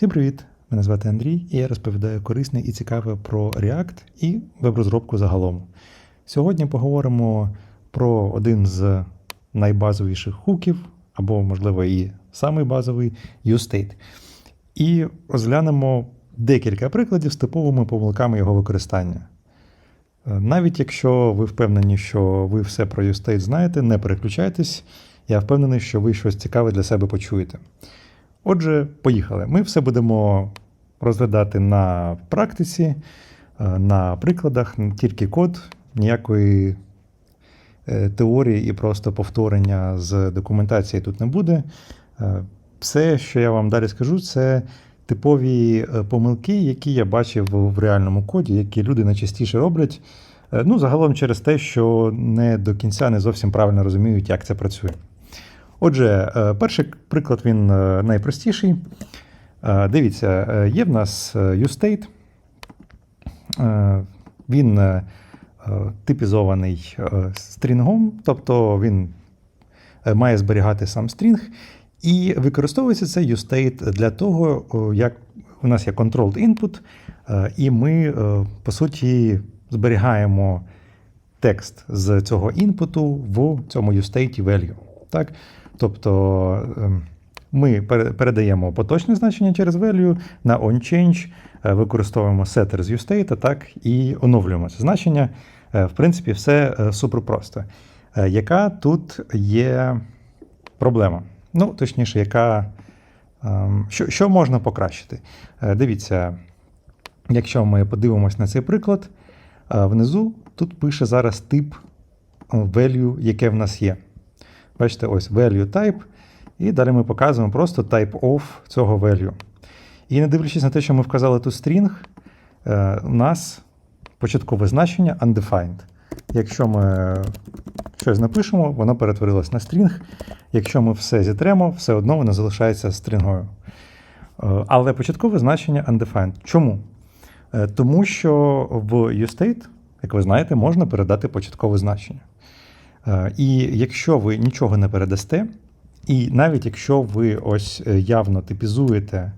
Всім привіт! Мене звати Андрій, і я розповідаю корисне і цікаве про React і веб-розробку загалом. Сьогодні поговоримо про один з найбазовіших хуків, або, можливо, і самий базовий useState. І розглянемо декілька прикладів з типовими помилками його використання. Е, Навіть якщо ви впевнені, що ви все про useState знаєте, не переключайтесь. Я впевнений, що ви щось цікаве для себе почуєте. Отже, поїхали. Ми все будемо розглядати на практиці, е, на прикладах, тільки код, ніякої е, теорії і просто повторення з документації тут не буде. Е, Все, що я вам далі скажу, це типові помилки, які я бачив в реальному коді, які люди найчастіше роблять. Ну, загалом через те, що не до кінця не зовсім правильно розуміють, як це працює. Отже, е, перший приклад він е, найпростіший. Е, Дивіться, є в нас uState. Він типізований стрінгом, тобто він має зберігати сам стрінг. І використовується цей uState для того, як у нас є controlled input, і ми, по суті, зберігаємо текст з цього інпуту в цьому uState value. Так? Тобто ем, ми передаємо поточне значення через value на onChange, е, використовуємо setter з uState, так, і оновлюємо це значення. Е, В принципі, все е, супер просто. Яка тут є проблема? Ну, точніше, яка, ем, що, що можна покращити? Дивіться, якщо ми подивимось на цей приклад, внизу тут пише зараз тип value, яке в нас є. Бачите, ось value type, і далі ми показуємо просто type of цього value. І не дивлячись на те, що ми вказали тут string, е, у нас початкове значення undefined. Якщо ми щось напишемо, воно перетворилось на string. Якщо ми все зітремо, все одно воно залишається стрінгою. Е, Але початкове значення undefined. Чому? Е, Тому що в uState, як ви знаєте, можна передати початкове значення. Е, І якщо ви нічого не передасте, і навіть якщо ви ось е, явно типізуєте,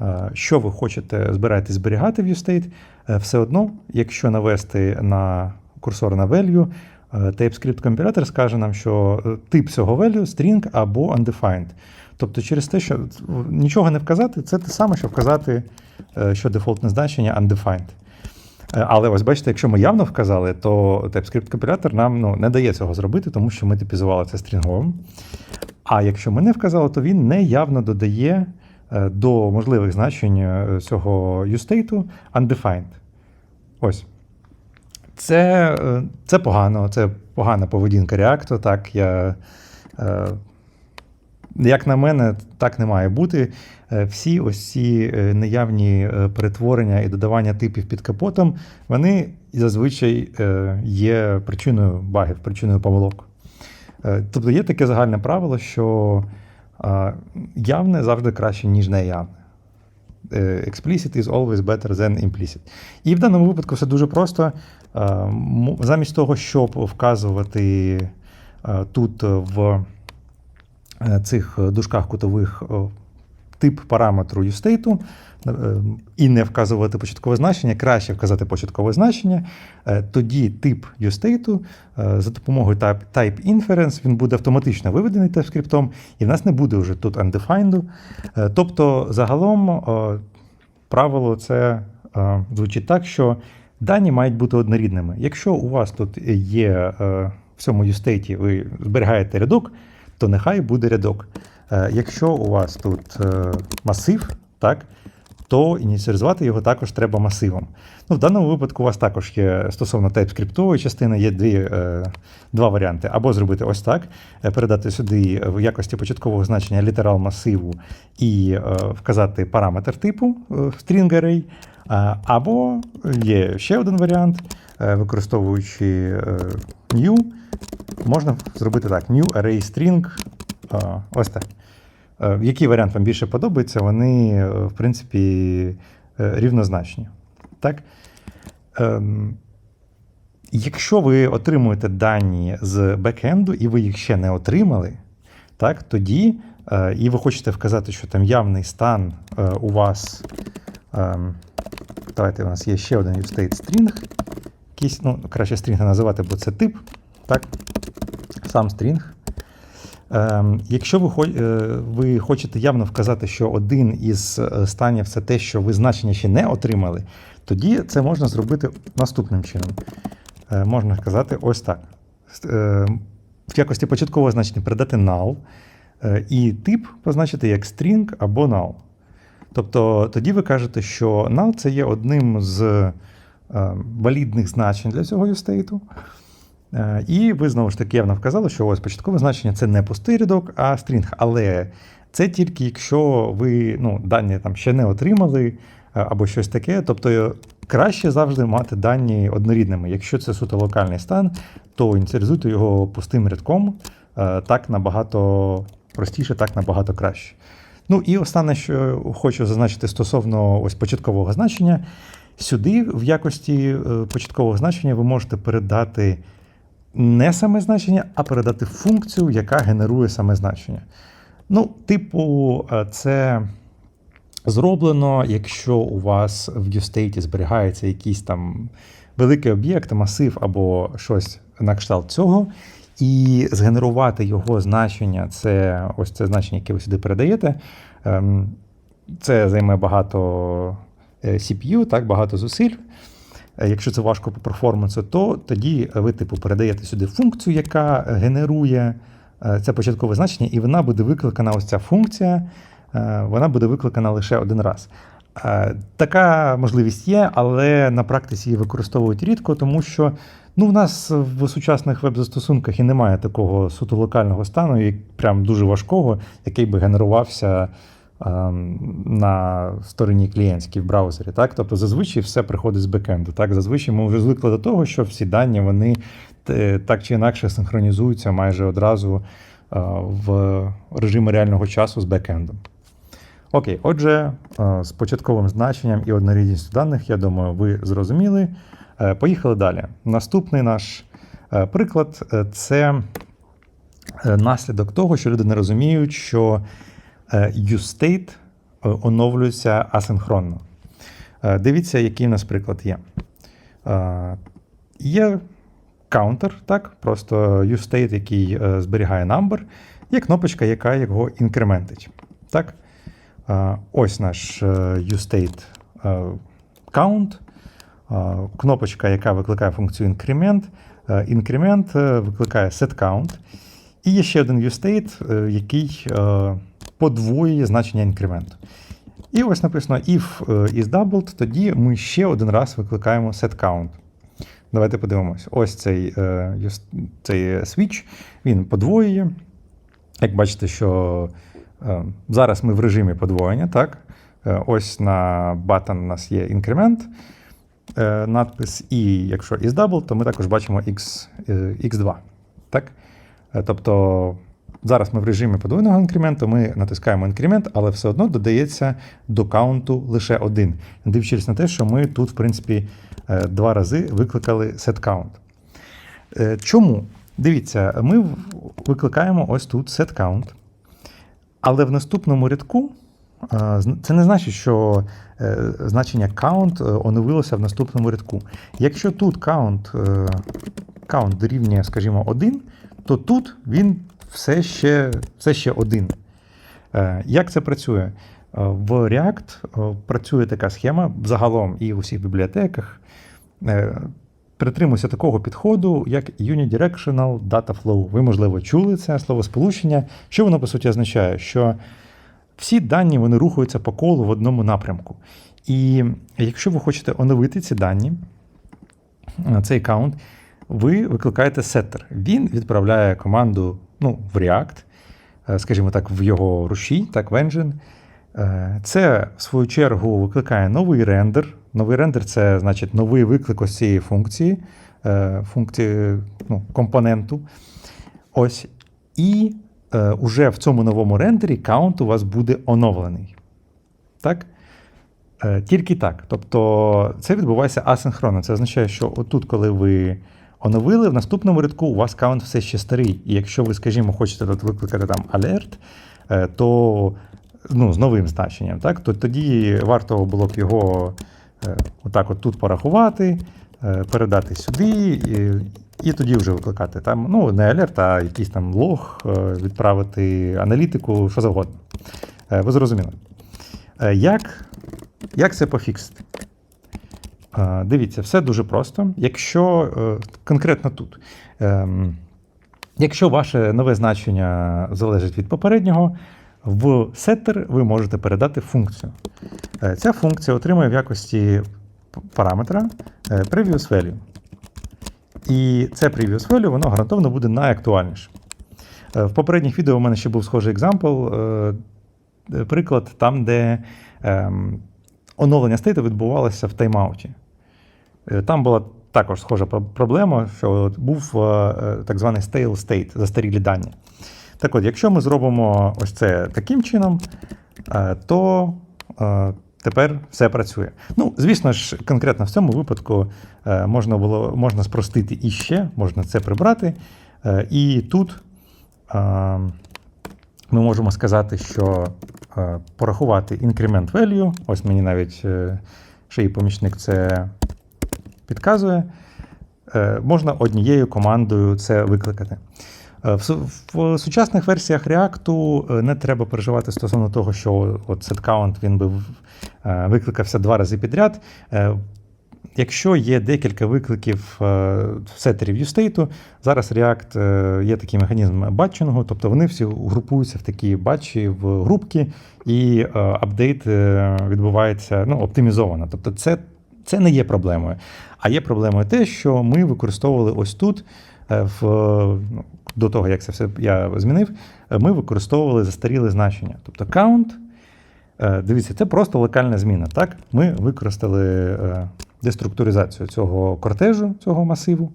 е, що ви хочете збираєтесь зберігати в uState, все одно, якщо навести на курсор на value, TypeScript компілятор скаже нам, що тип цього value string або undefined. Тобто через те, що нічого не вказати, це те саме, що вказати, що дефолтне значення undefined. Е, Але ось бачите, якщо ми явно вказали, то TypeScript компілятор нам ну, не дає цього зробити, тому що ми типізували це стрінговим. А якщо ми не вказали, то він не явно додає е, до можливих значень е, цього uState undefined. Ось. Це, це погано, це погана поведінка React. Так, я, як на мене, так не має бути. Е, Всі ось ці е, неявні е, перетворення і додавання типів під капотом, вони зазвичай є причиною багів, причиною помилок. Тобто є таке загальне правило, що явне завжди краще, ніж неявне. Explicit is always better than implicit. І в даному випадку все дуже просто. Замість того, щоб вказувати тут в цих дужках кутових е, тип параметру uState е, і не вказувати початкове значення, краще вказати початкове значення. Е, Тоді тип е, за допомогою type, inference він буде автоматично виведений TypeScript, і в нас не буде вже тут undefined. Е, Тобто, загалом е, правило це е, звучить так, що дані мають бути однорідними. Якщо у вас тут є е, в цьому uState, ви зберігаєте рядок, то нехай буде рядок. Е, Якщо у вас тут е, масив, так, то ініціалізувати його також треба масивом. Ну, в даному випадку у вас також є стосовно TypeScript частини є дві, е, два варіанти. Або зробити ось так, передати сюди в якості початкового значення літерал масиву і вказати параметр типу е, string array, або є ще один варіант, е, використовуючи е, new, можна зробити так: new array string. Ось так. Е, Який варіант вам більше подобається, вони, в принципі, рівнозначні. Так? Ем, Якщо ви отримуєте дані з бекенду і ви їх ще не отримали, так, тоді і ви хочете вказати, що там явний стан у вас. Ем, Давайте у нас є ще один state string. Якийсь, ну, краще стрінг називати, бо це тип. Так? Сам стрінг. Ем, якщо ви, е, ви хочете явно вказати, що один із е, станів це те, що ви значення ще не отримали, тоді це можна зробити наступним чином. Е, можна сказати ось так. В якості початкового значення передати null, і тип позначити як string або null. Тобто тоді ви кажете, що null це є одним з е, валідних значень для цього юстейту. Е, І ви знову ж таки явно вказали, що ось початкове значення це не пустий рядок, а стрінг. Але це тільки якщо ви ну, дані там ще не отримали е, або щось таке. Тобто краще завжди мати дані однорідними. Якщо це суто локальний стан, то ініціалізуйте його пустим рядком. Так набагато простіше, так набагато краще. Ну і останнє, що хочу зазначити стосовно ось початкового значення. Сюди, в якості е, початкового значення, ви можете передати не саме значення, а передати функцію, яка генерує саме значення. Ну, типу, е, це зроблено, якщо у вас в UState зберігається якийсь там великий об'єкт, масив або щось на кшталт цього. І згенерувати його значення, це ось це значення, яке ви сюди передаєте. ем, Це займе багато е, CPU, так, багато зусиль. Е, Якщо це важко по перформансу, то тоді ви типу передаєте сюди функцію, яка генерує е, це початкове значення, і вона буде викликана, ось ця функція, вона буде викликана лише один раз. Е, Така можливість є, але на практиці її використовують рідко, тому що ну, в нас в сучасних веб-застосунках і немає такого суто локального стану, і прям дуже важкого, який би генерувався ем, на стороні клієнтській в браузері. Так? Тобто зазвичай все приходить з бекенду. Так? Зазвичай ми вже звикли до того, що всі дані вони е, так чи інакше синхронізуються майже одразу е, в режимі реального часу з бекендом. Окей, отже, е, з початковим значенням і однорідністю даних, я думаю, ви зрозуміли. Е, Поїхали далі. Наступний наш е, приклад це наслідок того, що люди не розуміють, що useState е, оновлюється асинхронно. Дивіться, який у нас приклад є. Є counter, так, просто useState, який зберігає number, є кнопочка, яка його інкрементить. Так? Е, Ось наш е, useState е, count, кнопочка, яка викликає функцію increment. Increment викликає setCount. І є ще один useState, е, який подвоює значення інкременту. І ось написано if is doubled, тоді ми ще один раз викликаємо setCount. Давайте подивимось. Ось цей, цей switch, він подвоює. Як бачите, що зараз ми в режимі подвоєння, так? Е, Ось на button у нас є інкремент, е, надпис, і якщо is double, то ми також бачимо X, е, X2. Так? Е, Тобто зараз ми в режимі подвоєного інкременту, ми натискаємо інкремент, але все одно додається до каунту лише один. Не Дивлячись на те, що ми тут, в принципі, два рази викликали setCount. Чому? Дивіться, ми викликаємо ось тут setCount, але в наступному рядку це не значить, що е, значення count е, оновилося в наступному рядку. Якщо тут count, е, count дорівнює, скажімо, 1, то тут він все ще, все ще 1. Е, Як це працює? В React працює така схема загалом і у всіх бібліотеках. Притримуйся такого підходу, як Unidirectional Data Flow. Ви, можливо, чули це словосполучення. Що воно по суті означає? Що всі дані вони рухаються по колу в одному напрямку. І якщо ви хочете оновити ці дані, е, цей аккаунт, ви викликаєте setter. Він відправляє команду ну, в React, е, скажімо так, в його рушій, так, в engine. Е, Це, в свою чергу, викликає новий рендер. Новий рендер це значить новий виклик ось цієї функції, е, функції ну, компоненту. Ось. І е, уже в цьому новому рендері каунт у вас буде оновлений. Так? Е, Тільки так. Тобто це відбувається асинхронно. Це означає, що отут, коли ви оновили, в наступному рядку у вас каунт все ще старий. І якщо ви, скажімо, хочете тут викликати там alert, е, то ну, з новим значенням, так, то тоді варто було б його отак от тут порахувати, е, передати сюди, і, і тоді вже викликати. Там, ну, не алерт, а якийсь там лог, е, відправити аналітику, що завгодно. Е, Ви зрозуміли. Е, Як, як це пофіксити? Е, Дивіться, все дуже просто. Якщо е, конкретно тут, ем, якщо ваше нове значення залежить від попереднього, в setter ви можете передати функцію. Е, Ця функція отримує в якості параметра е, previous value. І це previous value, воно гарантовано буде найактуальніше. Е, В попередніх відео у мене ще був схожий екзампл, приклад там, де ем, оновлення стейту відбувалося в таймауті. Там була також схожа проблема, що був так званий stale state, застарілі дані. Так от, якщо ми зробимо ось це таким чином, е, то е, тепер все працює. Ну, звісно ж, конкретно в цьому випадку е, можна було можна спростити іще, можна це прибрати. І тут ми можемо сказати, що порахувати increment value, ось мені навіть ще й помічник це підказує, можна однією командою це викликати. Е, В, сучасних версіях React е, не треба переживати стосовно того, що от setCount він би е, викликався два рази підряд. Якщо є декілька викликів в сетері viewstate, зараз React є такий механізм батчингу, тобто вони всі групуються в такі батчі в групки, і апдейт відбувається ну, оптимізовано. Тобто це, це не є проблемою. А є проблемою те, що ми використовували ось тут, в, ну, до того, як це все я змінив, е, ми використовували застаріле значення. Тобто count, е, дивіться, це просто локальна зміна. Так? Ми використали е, деструктуризацію цього кортежу, цього масиву.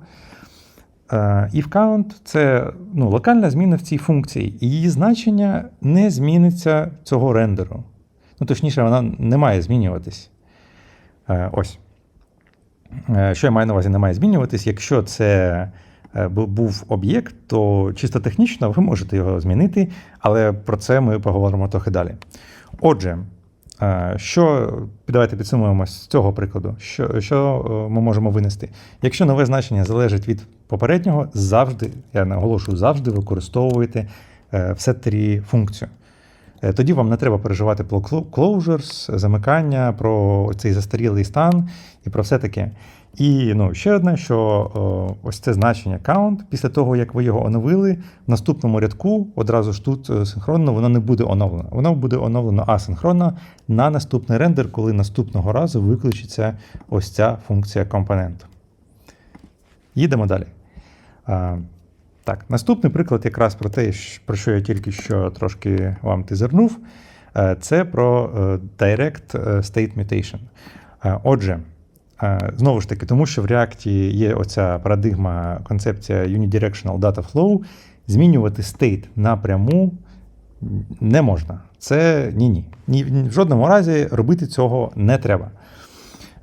І в count це ну, локальна зміна в цій функції, і її значення не зміниться цього рендеру. Ну, точніше, вона не має змінюватись. Ось. Що я маю на увазі, не має змінюватись. Якщо це був об'єкт, то чисто технічно ви можете його змінити, але про це ми поговоримо трохи далі. Отже, е, що давайте підсумуємо з цього прикладу, що, що е, ми можемо винести. Якщо нове значення залежить від попереднього, завжди, я наголошую, завжди використовуєте е, в сеттері функцію. Е, Тоді вам не треба переживати про clo- closures, замикання, про цей застарілий стан і про все таке. І ну, ще одне, що о, ось це значення count, після того, як ви його оновили, в наступному рядку одразу ж тут е, синхронно воно не буде оновлено. Воно буде оновлено асинхронно на наступний рендер, коли наступного разу виключиться ось ця функція компоненту. Їдемо далі. А, так, наступний приклад якраз про те, про що я тільки що трошки вам тизернув, е, це про е, Direct е, State Mutation. Е, Отже, е, знову ж таки, тому що в React є оця парадигма, концепція Unidirectional Data Flow, змінювати state напряму не можна. Це ні-ні. Ні, в жодному разі робити цього не треба.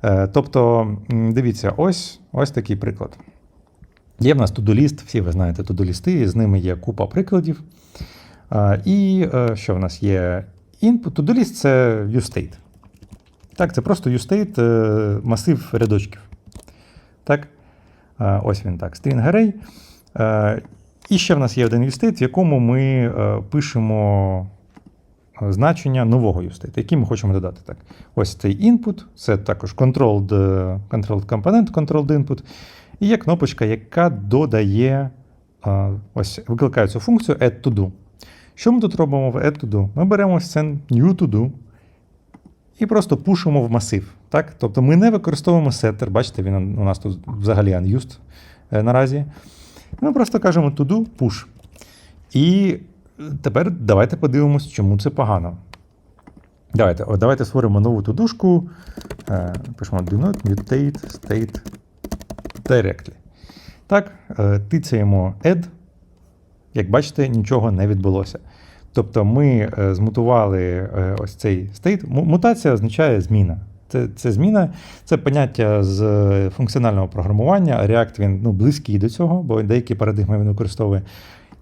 Е, Тобто, дивіться, ось, ось такий приклад. Є в нас тудоліст, всі ви знаєте тудолісти, з ними є купа прикладів. І е, що в нас є? Input. Тудоліст це uState. Так, це просто uState, е, масив рядочків. Так? Ось він так, string array. Е, І ще в нас є один uState, в якому ми е, пишемо е, значення нового uState, який ми хочемо додати. Так. Ось цей input, це також controlled, е, controlled component, controlled input. І є кнопочка, яка додає, е, ось викликає цю функцію add to do. Що ми тут робимо в add to do? Ми беремо ось це new to do і просто пушимо в масив. Так? Тобто ми не використовуємо setter, бачите, він у нас тут взагалі unused е, наразі. Ми просто кажемо to do push. І тепер давайте подивимось, чому це погано. Давайте, о, давайте створимо нову тудушку. Е, Пишемо do not mutate state directly. Так, е, тицяємо add. Як бачите, нічого не відбулося. Тобто ми е, змутували е, ось цей стейт. Мутація означає зміна. Це, це зміна, це поняття з е, функціонального програмування. React він ну, близький до цього, бо деякі парадигми він використовує.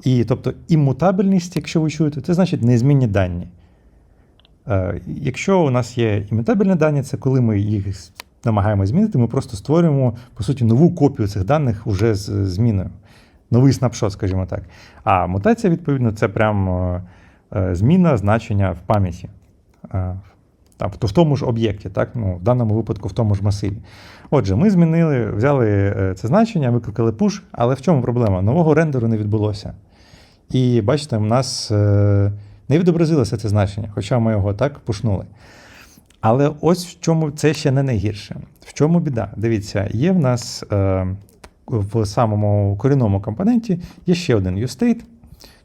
І тобто імутабельність, якщо ви чуєте, це значить незмінні дані. Якщо у нас є імутабельні дані, це коли ми їх намагаємося змінити, ми просто створюємо, по суті, нову копію цих даних уже з зміною. Новий снапшот, скажімо так. А мутація, відповідно, це прям зміна значення в пам'яті. Е, Там, в тому ж об'єкті, так? Ну, в даному випадку в тому ж масиві. Отже, ми змінили, взяли е, це значення, викликали push, але в чому проблема? Нового рендеру не відбулося. І бачите, у нас е, не відобразилося це значення, хоча ми його так пушнули. Але ось в чому це ще не найгірше. В чому біда? Дивіться, є в нас е, в самому корінному компоненті є ще один useState.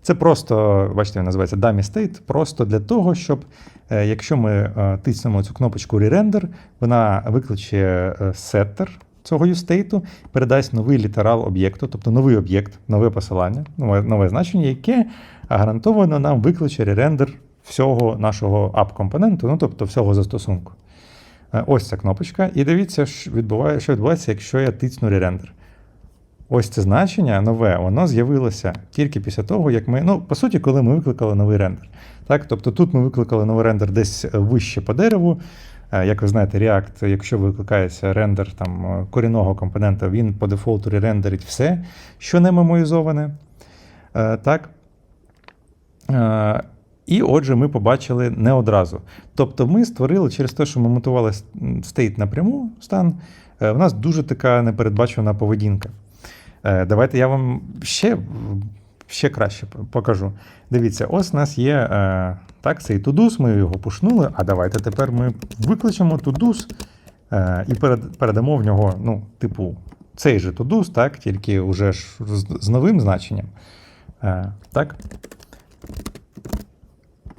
Це просто, бачите, називається dummy state, просто для того, щоб е, якщо ми е, тиснемо цю кнопочку Re-render, вона викличе е, setter цього useState, передасть новий літерал об'єкту, тобто новий об'єкт, нове посилання, нове, значення, яке гарантовано нам викличе re-render всього нашого app-компоненту, ну тобто всього застосунку. Ось ця кнопочка. І дивіться, що відбуває, що відбувається, якщо я тисну re-render. Ось це значення нове, воно з'явилося тільки після того, як ми. Ну, по суті, коли ми викликали новий рендер. Так? Тобто тут ми викликали новий рендер десь вище по дереву. Е, Як ви знаєте, React, якщо викликається рендер там, е, корінного компонента, він по дефолту рендерить все, що не мемоїзоване. Е, Так. Е, І отже, ми побачили не одразу. Тобто ми створили через те, що ми мутували стейт напряму стан, е, в нас дуже така непередбачена поведінка. Е, Давайте я вам ще, ще краще покажу. Дивіться, ось у нас є е, так, цей тудус, ми його пушнули, а давайте тепер ми викличемо тудус е, і передамо в нього, ну, типу, цей же тудус, так, тільки вже ж з, новим значенням. Так.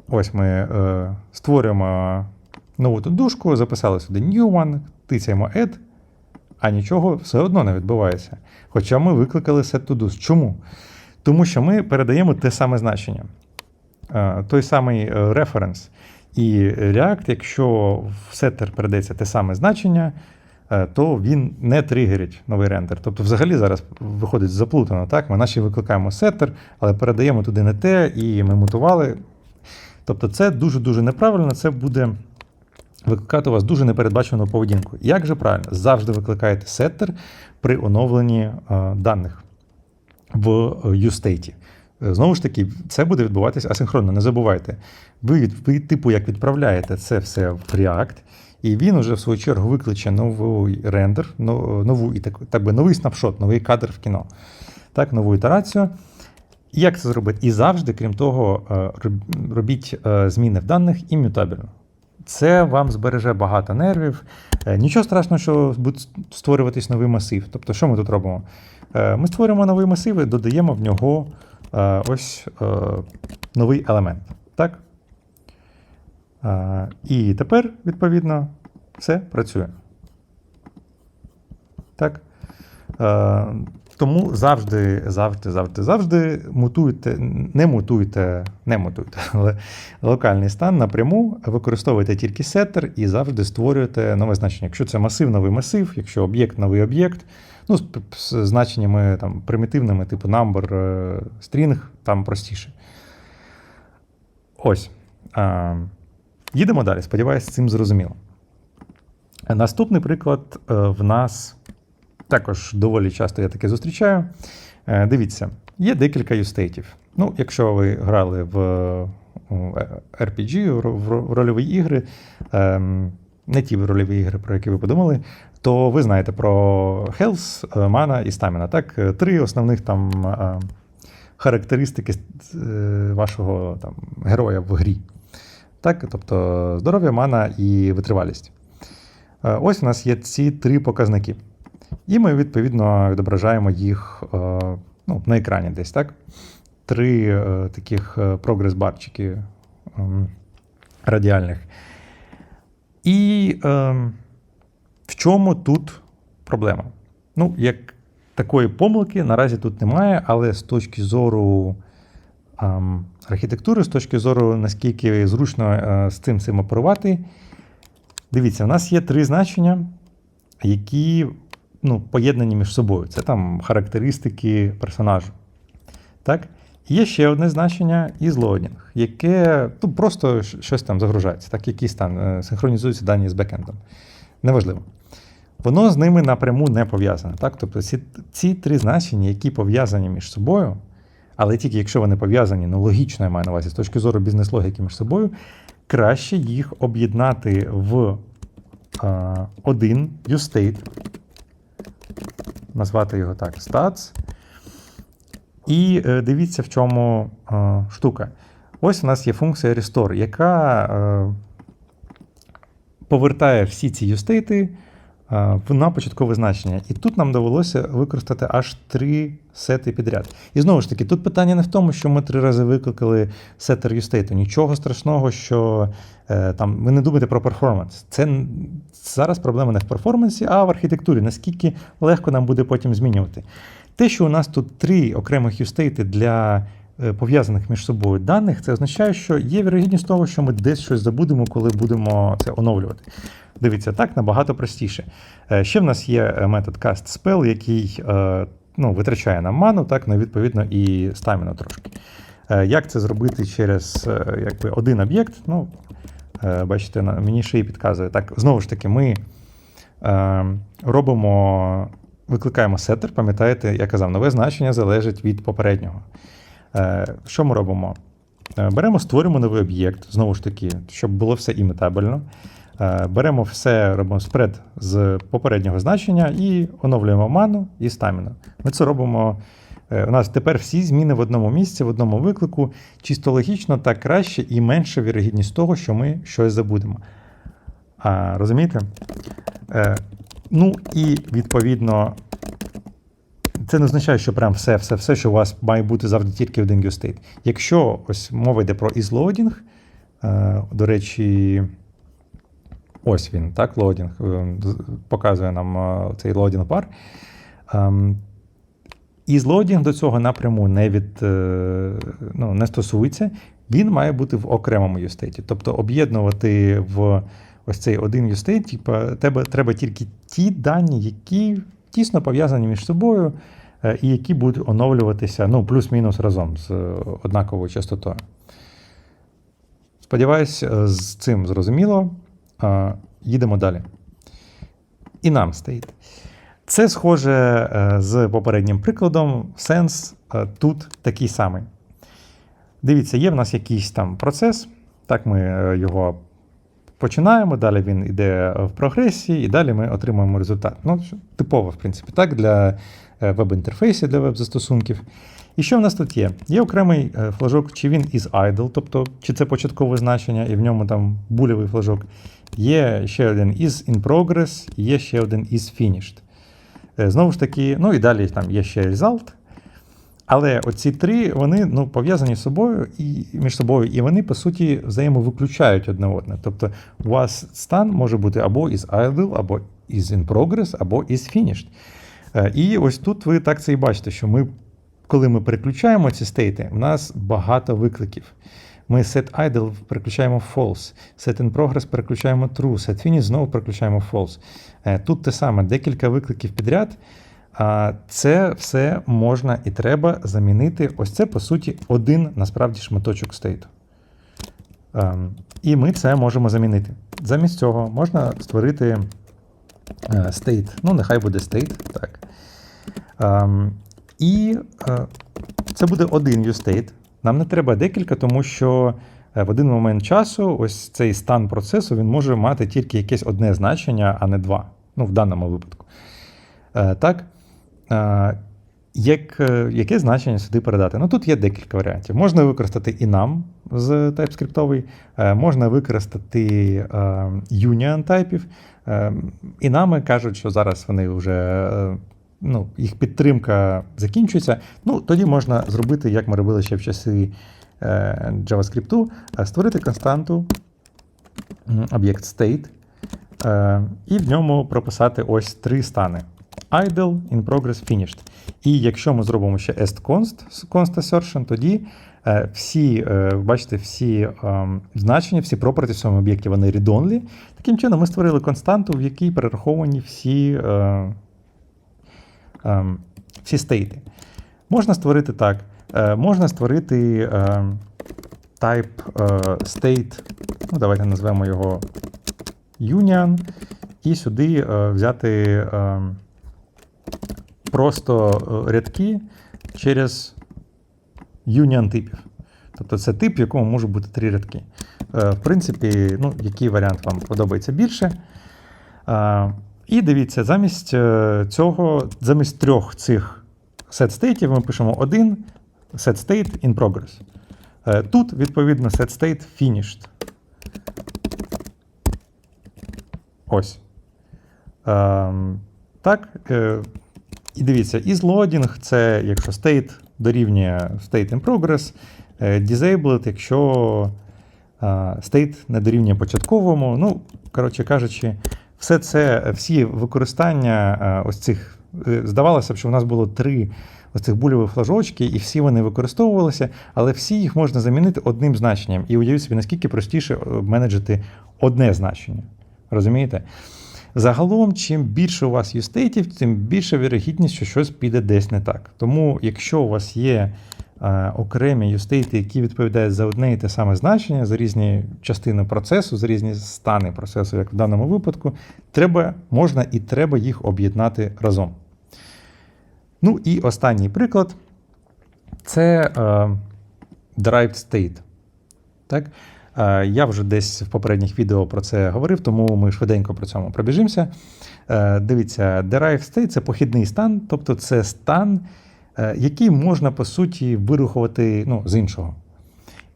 Ось ми створюємо нову тудушку, записали сюди new one, тицяємо add, а нічого все одно не відбувається. Хоча ми викликали set to do. Чому? Тому що ми передаємо те саме значення, е, той самий референс. І React, якщо в сеттер передається те саме значення, е, то він не тригерить новий рендер. Тобто, взагалі зараз виходить заплутано. Так? Ми наче викликаємо сеттер, але передаємо туди не те, і ми мутували. Тобто, це дуже-дуже неправильно, це буде викликати у вас дуже непередбачену поведінку. Як же правильно? Завжди викликаєте сеттер при оновленні е, даних в е, uState. Е, Знову ж таки, це буде відбуватися асинхронно. Не забувайте. Ви, ви типу, як відправляєте це все в React, і він уже в свою чергу викличе новий рендер, нову, і так, так би, новий снапшот, новий кадр в кіно. Так, нову ітерацію. Як це зробити? І завжди, крім того, е, робіть е, зміни в даних ім'ютабельно. Це вам збереже багато нервів. Е, Нічого страшного, що буде створюватись новий масив. Тобто, що ми тут робимо? Е, Ми створюємо новий масив і додаємо в нього е, ось новий елемент. Так? І тепер, відповідно, все працює. Так? Тому завжди, завжди, завжди, завжди мутуйте, не мутуйте, не мутуйте, але локальний стан напряму використовуйте тільки сеттер і завжди створюєте нове значення. Якщо це масив, новий масив, якщо об'єкт, новий об'єкт. Ну, з, з значеннями там, примітивними, типу number, е, string, там простіше. Ось. А, їдемо далі. Сподіваюсь, цим зрозуміло. Наступний приклад е, в нас також доволі часто я таке зустрічаю. Е, Дивіться, є декілька юстейтів. Ну, якщо ви грали в е, RPG, в ро- в ро- в рольові ігри, ем, не ті рольові ігри, про які ви подумали, то ви знаєте про Health, е, Mana і Stamina. Так, Е, три основних там е, характеристики е, вашого там, героя в грі. Так, тобто здоров'я, мана і витривалість. Е, Ось у нас є ці три показники. І ми, відповідно, відображаємо їх е, ну, на екрані десь, так? Три е, таких прогрес-барчики ем, радіальних. І ем, в чому тут проблема? Ну, як такої помилки наразі тут немає, але з точки зору ем, архітектури, з точки зору, наскільки зручно е, з цим цим оперувати, дивіться, у нас є три значення, які ну, поєднані між собою. Це там характеристики персонажу. Так? Є ще одне значення isLoading, яке ну, просто щось там загружається, так якісь там е, синхронізуються дані з бекендом. Неважливо. Воно з ними напряму не пов'язане. Так? Тобто ці, ці три значення, які пов'язані між собою, але тільки якщо вони пов'язані, ну логічно я маю на увазі, з точки зору бізнес-логіки між собою, краще їх об'єднати в е, один useState, назвати його так, stats. І е, дивіться, в чому е, штука. Ось у нас є функція restore, яка е, повертає всі ці юстейти на початкове значення. І тут нам довелося використати аж три сети підряд. І знову ж таки, тут питання не в тому, що ми три рази викликали сеттер юстейту. Нічого страшного, що е, там ви не думаєте про перформанс. Це зараз проблема не в перформансі, а в архітектурі. Наскільки легко нам буде потім змінювати. Те, що у нас тут три окремих юстейти для е, пов'язаних між собою даних, це означає, що є вірогідність того, що ми десь щось забудемо, коли будемо це оновлювати. Дивіться, так набагато простіше. Е, Ще в нас є е, метод castSpell, який е, ну, витрачає нам ману, так, ну, відповідно, і стаміну трошки. Як це зробити через якби, один об'єкт? Ну, бачите, мені ще і підказує. Так, знову ж таки, ми робимо, викликаємо сеттер, пам'ятаєте, я казав, нове значення залежить від попереднього. Що ми робимо? Беремо, створюємо новий об'єкт, знову ж таки, щоб було все імітабельно. Е, Беремо все, робимо спред з попереднього значення і оновлюємо ману і стаміну. Ми це робимо. е, У нас тепер всі зміни в одному місці, в одному виклику. Чисто логічно, так краще і менша вірогідність того, що ми щось забудемо. А, Розумієте? Е, Ну і відповідно, це не означає, що прям все, все, все, що у вас має бути завжди тільки один UState. Якщо ось мова йде про isLoading, е, до речі, ось він, так, лодінг, е, показує нам е, цей лодінг бар. Ем, Ізлодінг до цього напряму не від, е, ну, не стосується, він має бути в окремому юстейті. Тобто об'єднувати в ось цей один юстейт, типа, тебе треба тільки ті дані, які тісно пов'язані між собою, і які будуть оновлюватися ну, плюс-мінус разом з однаковою частотою. Сподіваюсь, з цим зрозуміло. Їдемо далі. І нам стоїть. Це схоже е, з попереднім прикладом. Сенс е, тут такий самий. Дивіться, є в нас якийсь там процес. Так, ми е, його починаємо, далі він йде в прогресії, і далі ми отримуємо результат. Ну, типово, в принципі, так, для веб-інтерфейсів, для веб-застосунків. І що в нас тут є? Є окремий флажок, чи він із idle, тобто чи це початкове значення, і в ньому там бульовий флажок. Є ще один is in progress, є ще один is finished. Е, Знову ж таки, ну і далі там є ще result. Але оці три вони ну, пов'язані з собою і між собою, і вони, по суті, взаємовиключають одне одне. Тобто, у вас стан може бути або із idle, або is in progress, або is finished. Е, І ось тут ви так це і бачите, що ми, коли ми переключаємо ці стейти, у нас багато викликів. Ми set idle переключаємо false, set in progress переключаємо true, set finish знову переключаємо false. Е, Тут те саме, декілька викликів підряд. Це все можна і треба замінити. Ось це, по суті, один насправді шматочок стейту. Ем, І ми це можемо замінити. Замість цього можна створити е, стейт. Ну, нехай буде стейт. Так. Ем, І е, це буде один useState. Нам не треба декілька, тому що е, в один момент часу ось цей стан процесу він може мати тільки якесь одне значення, а не два. Ну, в даному випадку. Е, Так. Е, Як, яке значення сюди передати? Ну тут є декілька варіантів. Можна використати і нам з TypeScript, можна використати union тайпів. І нами кажуть, що зараз вони вже ну, їх підтримка закінчується. Ну, тоді можна зробити, як ми робили ще в часи е, JavaScript, е, створити константу об'єкт state, е, і в ньому прописати ось три стани: idle, in progress, finished. І якщо ми зробимо ще est-const, const assertion, тоді е, всі, е, бачите, всі е, значення, всі property в цьому об'єкті, вони read-only. Таким чином, ми створили константу, в якій перераховані всі, е, всі стейти. Можна створити так. е, можна створити е, type е, state, ну, давайте назвемо його union, і сюди е, взяти е, просто рядки через union типів. Тобто це тип, в якому може бути три рядки. В принципі, ну, який варіант вам подобається більше. І дивіться, замість е, цього, замість трьох цих set стейтів ми пишемо один set state in progress. Е, Тут, відповідно, set state finished. Ось. Ем, Так. е, І дивіться, is loading це якщо state дорівнює state in progress, disabled, якщо state не дорівнює початковому. Ну, коротше кажучи, все це, всі використання е, ось цих. е, Здавалося б, що в нас було три ось цих бульові флажочки, і всі вони використовувалися, але всі їх можна замінити одним значенням. І уявіть собі, наскільки простіше е, менеджити одне значення. Розумієте? Загалом, чим більше у вас юстейтів, тим більша вірогідність, що щось піде десь не так. Тому, якщо у вас є окремі юстейти, які відповідають за одне і те саме значення, за різні частини процесу, за різні стани процесу, як в даному випадку, треба, можна і треба їх об'єднати разом. Ну і останній приклад це е, derived state. Так? Е, Я вже десь в попередніх відео про це говорив, тому ми швиденько про цьому пробіжимося. Е, Дивіться, derived state це похідний стан, тобто це стан, е, який можна по суті вирухувати ну, з іншого.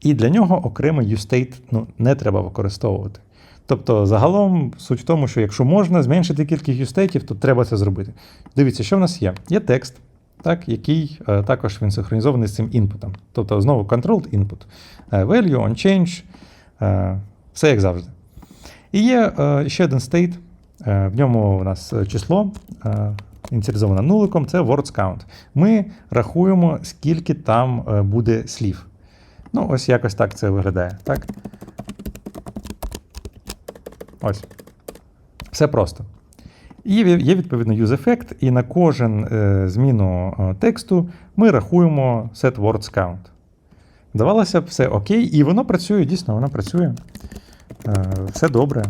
І для нього окремий uState ну, не треба використовувати. Тобто, загалом суть в тому, що якщо можна зменшити кількість юстейтів, то треба це зробити. Дивіться, що в нас є? Є текст, так, який е, також він синхронізований з цим інпутом. Тобто, знову controlled input, е, value, on change, е, все як завжди. І є е, ще один state, е, в ньому у нас е, число. Е, Ініціалізоване нуликом, це words count. Ми рахуємо, скільки там е, буде слів. Ну, ось якось так це виглядає. Так? Ось. Все просто. І є відповідно use effect, і на кожен е, зміну е, тексту ми рахуємо set words count. Здавалося б, все окей, і воно працює, дійсно, воно працює. Все добре.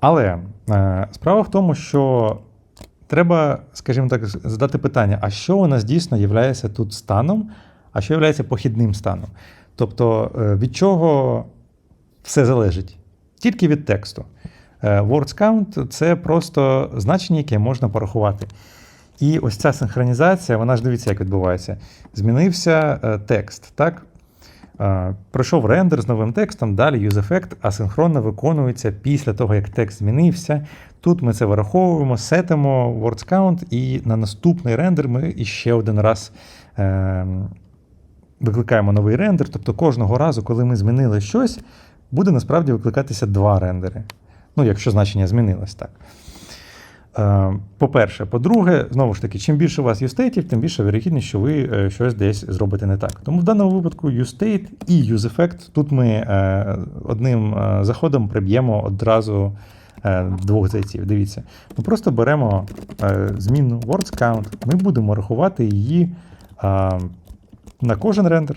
Але справа в тому, що треба, скажімо так, задати питання: а що у нас дійсно є тут станом, а що є похідним станом? Тобто, е, від чого все залежить? Тільки від тексту. Е, Words count це просто значення, яке можна порахувати. І ось ця синхронізація, вона ж дивіться, як відбувається. Змінився е, текст, так? Пройшов рендер з новим текстом, далі use-effect асинхронно виконується після того, як текст змінився. Тут ми це вираховуємо, сетимо words count, і на наступний рендер ми іще один раз е, викликаємо новий рендер. Тобто кожного разу, коли ми змінили щось, буде насправді викликатися два рендери. Ну, якщо значення змінилось так. Е, По-перше, по-друге, знову ж таки, чим більше у вас юстейтів, тим більше вірогідність, що ви е, щось десь зробите не так. Тому в даному випадку UState і UseEffect, тут ми е, одним заходом приб'ємо одразу двох зайців. Дивіться, ми просто беремо змінну words count, ми будемо рахувати її на кожен рендер.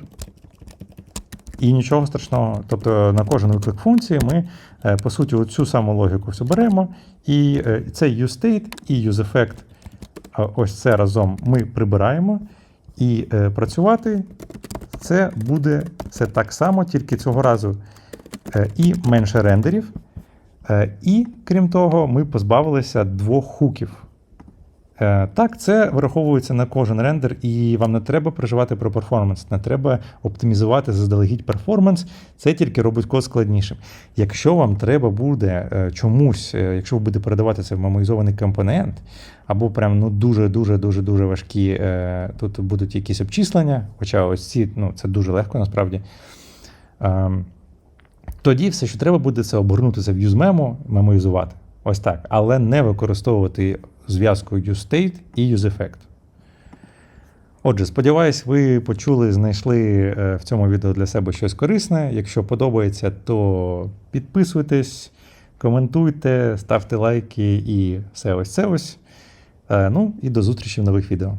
І нічого страшного. Тобто на кожен виклик функції ми, по суті, цю саму логіку все беремо. І е, цей useState і useEffect, ось це разом ми прибираємо. І е, працювати це буде все так само, тільки цього разу е, і менше рендерів. Е, І, крім того, ми позбавилися двох хуків. Е, Так, це враховується на кожен рендер, і вам не треба переживати про перформанс, не треба оптимізувати заздалегідь перформанс, це тільки робить код складнішим. Якщо вам треба буде е, чомусь, е, якщо ви будете передавати це в мемоїзований компонент, або прям ну дуже-дуже дуже дуже важкі, тут будуть якісь обчислення, хоча ось ці ну, це дуже легко насправді. Ем, Тоді все, що треба буде, це обернутися в useMemo, мемоїзувати. Ось так, але не використовувати зв'язку useState і useEffect. Отже, сподіваюсь, ви почули, знайшли е, в цьому відео для себе щось корисне. Якщо подобається, то підписуйтесь, коментуйте, ставте лайки і все ось це ось. Е, Ну і до зустрічі в нових відео.